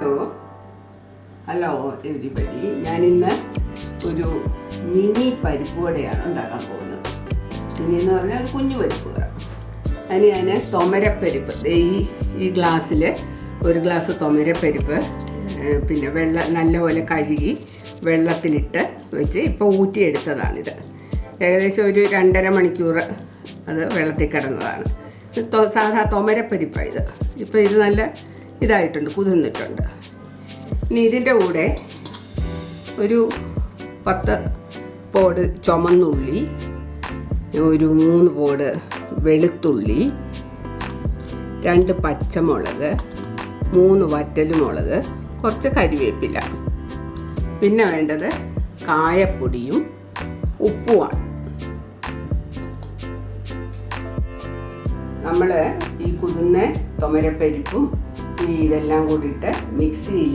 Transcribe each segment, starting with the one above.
Hello hello everybody ഞാനിന്ന് ഒരു mini പരിപ്പുവടയാണ് ഉണ്ടാക്കാൻ പോകുന്നത്. മിനി എന്ന് പറഞ്ഞാൽ കുഞ്ഞു പരിപ്പ് വട അതിന് ഞാൻ തൊമരപ്പരിപ്പ്. ഈ ഈ ഗ്ലാസ്സിൽ ഒരു ഗ്ലാസ് തൊമരപ്പരിപ്പ് പിന്നെ വെള്ള നല്ലപോലെ കഴുകി വെള്ളത്തിലിട്ട് വെച്ച് ഇപ്പോൾ ഊറ്റിയെടുത്തതാണിത്. ഏകദേശം ഒരു രണ്ടര മണിക്കൂർ അത് വെള്ളത്തിൽ കിടന്നതാണ്. സാധാ തൊമരപ്പരിപ്പാണ് ഇത്. ഇപ്പോൾ ഇത് നല്ല ഇതായിട്ടുണ്ട് കുതിർന്നിട്ടുണ്ട്. ഇനി ഇതിന്റെ കൂടെ ഒരു പത്ത് പോട് ചുമന്നുള്ളി ഒരു മൂന്ന് പോട് വെളുത്തുള്ളി രണ്ട് പച്ചമുളക് മൂന്ന് വറ്റലുമുളക് കുറച്ച് കരിവേപ്പില. പിന്നെ വേണ്ടത് കായപ്പൊടിയും ഉപ്പുമാണ്. നമ്മൾ ഈ കുതിർന്ന തൊമരപ്പരിപ്പും ഈ ഇതെല്ലാം കൂടിയിട്ട് മിക്സിയിൽ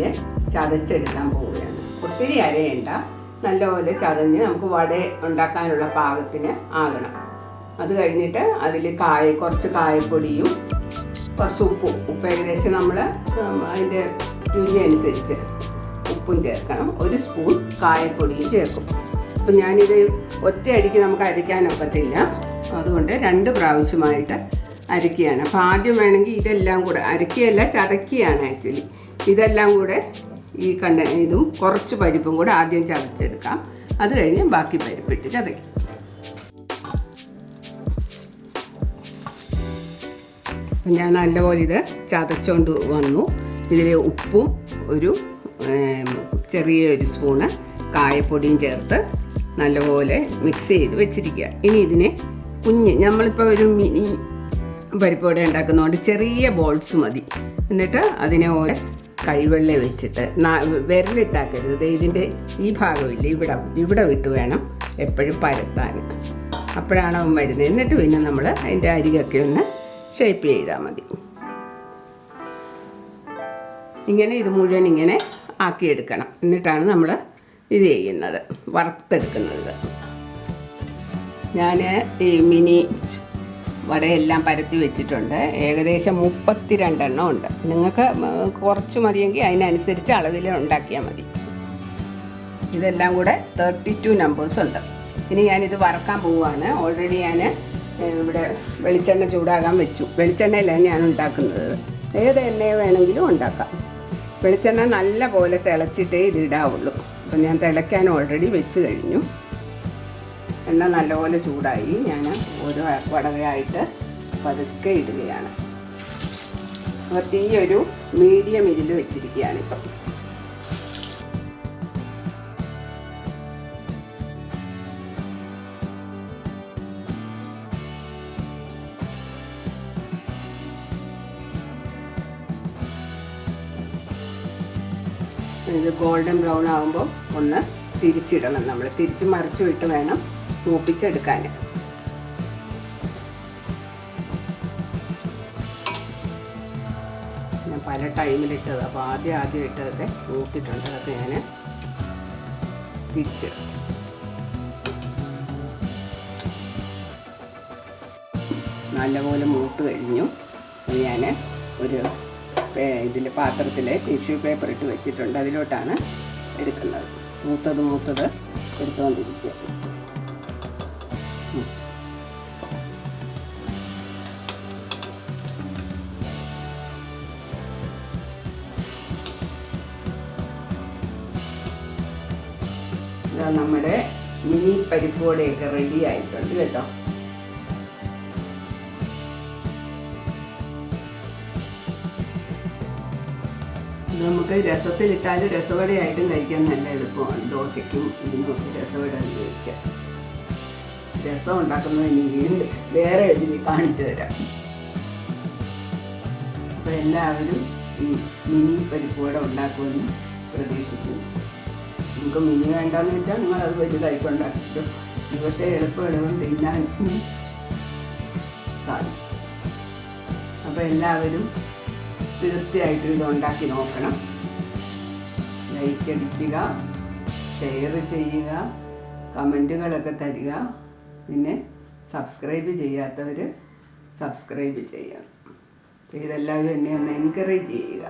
ചതച്ചെടുക്കാൻ പോവുകയാണ്. ഒത്തിരി അരയേണ്ട നല്ലപോലെ ചതഞ്ഞ് നമുക്ക് വട ഉണ്ടാക്കാനുള്ള പാകത്തിന് ആകണം. അത് കഴിഞ്ഞിട്ട് അതിൽ കായ കുറച്ച് കായപ്പൊടിയും കുറച്ച് ഉപ്പും. ഉപ്പ് ഏകദേശം നമ്മൾ അതിന്റെ രുചി അനുസരിച്ച് ഉപ്പും ചേർക്കണം. ഒരു സ്പൂൺ കായപ്പൊടിയും ചേർക്കും. അപ്പം ഞാനിത് ഒറ്റയടിക്ക് നമുക്ക് അരയ്ക്കാനൊക്കത്തില്ല അതുകൊണ്ട് രണ്ട് പ്രാവശ്യമായിട്ട് അരയ്ക്കുകയാണ് അപ്പോൾ ആദ്യം വേണമെങ്കിൽ ഇതെല്ലാം കൂടെ അരക്കുകയല്ല ചതക്കുകയാണ് ആക്ച്വലി ഇതെല്ലാം കൂടെ ഈ കണ്ട ഇതും കുറച്ച് പരിപ്പും കൂടെ ആദ്യം ചതച്ചെടുക്കാം. അത് കഴിഞ്ഞ് ബാക്കി പരിപ്പിട്ട് ചതയ്ക്കും. ഞാൻ നല്ലപോലെ ഇത് ചതച്ചുകൊണ്ട് വന്നു. ഇതിൽ ഉപ്പും ഒരു ചെറിയ ഒരു സ്പൂണ് കായപ്പൊടിയും ചേർത്ത് നല്ലപോലെ മിക്സ് ചെയ്ത് വെച്ചിരിക്കുക. ഇനി ഇതിനെ കുഞ്ഞ് നമ്മളിപ്പോൾ ഒരു മിനി പരിപ്പോടെ ഉണ്ടാക്കുന്നതുകൊണ്ട് ചെറിയ ബോൾസ് മതി. എന്നിട്ട് അതിനെ ഓരോ കൈവെള്ള വെച്ചിട്ട് വിരലിട്ടാക്കരുത്. ഇതിന്റെ ഈ ഭാഗമില്ല ഇവിടെ ഇവിടെ വിട്ട് വേണം എപ്പോഴും പരത്താൻ. അപ്പോഴാണ് അവൻ വരുന്നത്. എന്നിട്ട് പിന്നെ നമ്മൾ അതിന്റെ അരികൊക്കെ ഒന്ന് ഷേപ്പ് ചെയ്താൽ മതി. ഇങ്ങനെ ഇത് മുഴുവൻ ഇങ്ങനെ ആക്കിയെടുക്കണം. എന്നിട്ടാണ് നമ്മൾ ഇത് ചെയ്യുന്നത് വറുത്തെടുക്കുന്നത്. ഞാൻ ഈ മിനി വടയെല്ലാം പരത്തി വെച്ചിട്ടുണ്ട്. ഏകദേശം മുപ്പത്തിരണ്ടെണ്ണം ഉണ്ട്. നിങ്ങൾക്ക് കുറച്ച് മതിയെങ്കിൽ അതിനനുസരിച്ച് അളവിൽ ഉണ്ടാക്കിയാൽ മതി. ഇതെല്ലാം കൂടെ തേർട്ടി ടു നമ്പേഴ്സ് ഉണ്ട്. ഇനി ഞാനിത് വറക്കാൻ പോവുകയാണ് ഓൾറെഡി ഞാൻ ഇവിടെ വെളിച്ചെണ്ണ ചൂടാകാൻ വെച്ചു. വെളിച്ചെണ്ണയിലാണ് ഞാൻ ഉണ്ടാക്കുന്നത്. ഏത് എണ്ണ വേണമെങ്കിലും ഉണ്ടാക്കാം. വെളിച്ചെണ്ണ നല്ല പോലെ തിളച്ചിട്ടേ ഇത് ഇടാവുള്ളൂ. അപ്പം ഞാൻ തിളയ്ക്കാൻ ഓൾറെഡി വെച്ച് കഴിഞ്ഞു. എണ്ണ നല്ലപോലെ ചൂടായി ഞാൻ ഓരോ വടകയായിട്ട് പതുക്കെ ഇടുകയാണ്. അപ്പോൾ തീ ഒരു മീഡിയം ഇതിൽ വെച്ചിരിക്കുകയാണ് ഇപ്പം. ഇത് ഗോൾഡൻ ബ്രൗൺ ആകുമ്പോൾ ഒന്ന് തിരിച്ചിടണം. നമ്മൾ തിരിച്ച് മറിച്ചു വിട്ട് വേണം മൂപ്പിച്ചെടുക്കാൻ ഞാൻ പല ടൈമിലിട്ടത്. അപ്പോൾ ആദ്യം ആദ്യം ഇട്ടതൊക്കെ മൂത്തിട്ടുണ്ട് അതൊക്കെ ഞാൻ തിരിച്ച് നല്ലപോലെ മൂത്ത് കഴിഞ്ഞു. ഞാൻ ഒരു ഇതിൽ പാത്രത്തിൽ ടിഷ്യൂ പേപ്പർ ഇട്ട് വെച്ചിട്ടുണ്ട്. അതിലോട്ടാണ് എടുക്കുന്നത്. മൂത്തത് മൂത്തത് എടുത്തുകൊണ്ടിരിക്കുക നമ്മുടെ മിനി പരിപ്പോടെയൊക്കെ റെഡി ആയിട്ടുണ്ട് കേട്ടോ. നമുക്ക് രസത്തിലിട്ടാൽ രസവടയായിട്ടും കഴിക്കാൻ നല്ല എളുപ്പമാണ്. ദോശയ്ക്കും ഇതിനും രസവട ഉപയോഗിക്കാം രസം ഉണ്ടാക്കുന്നത് എനിക്ക് വേറെ ഇതിന് കാണിച്ചു തരാം. അപ്പോൾ എല്ലാവരും ഈ മിനി പരിപ്പുവട ഉണ്ടാക്കുമെന്ന് പ്രതീക്ഷിക്കുന്നു. നിങ്ങൾക്ക് മീൻ വേണ്ടെന്ന് വെച്ചാൽ വലുതായിക്കൊണ്ടാക്കിട്ടോ ഇത് പക്ഷേ എളുപ്പം എളുപ്പം തിന്നാൻ സാധിക്കും. അപ്പോൾ എല്ലാവരും തീർച്ചയായിട്ടും ഇത് ഉണ്ടാക്കി നോക്കണം. ലൈക്ക് അടിക്കുക ഷെയർ ചെയ്യുക കമന്റുകളൊക്കെ തരിക. പിന്നെ സബ്സ്ക്രൈബ് ചെയ്യാത്തവർ സബ്സ്ക്രൈബ് ചെയ്യുക. ചെയ്തെല്ലാവരും എന്നെ ഒന്ന് എൻകറേജ് ചെയ്യുക.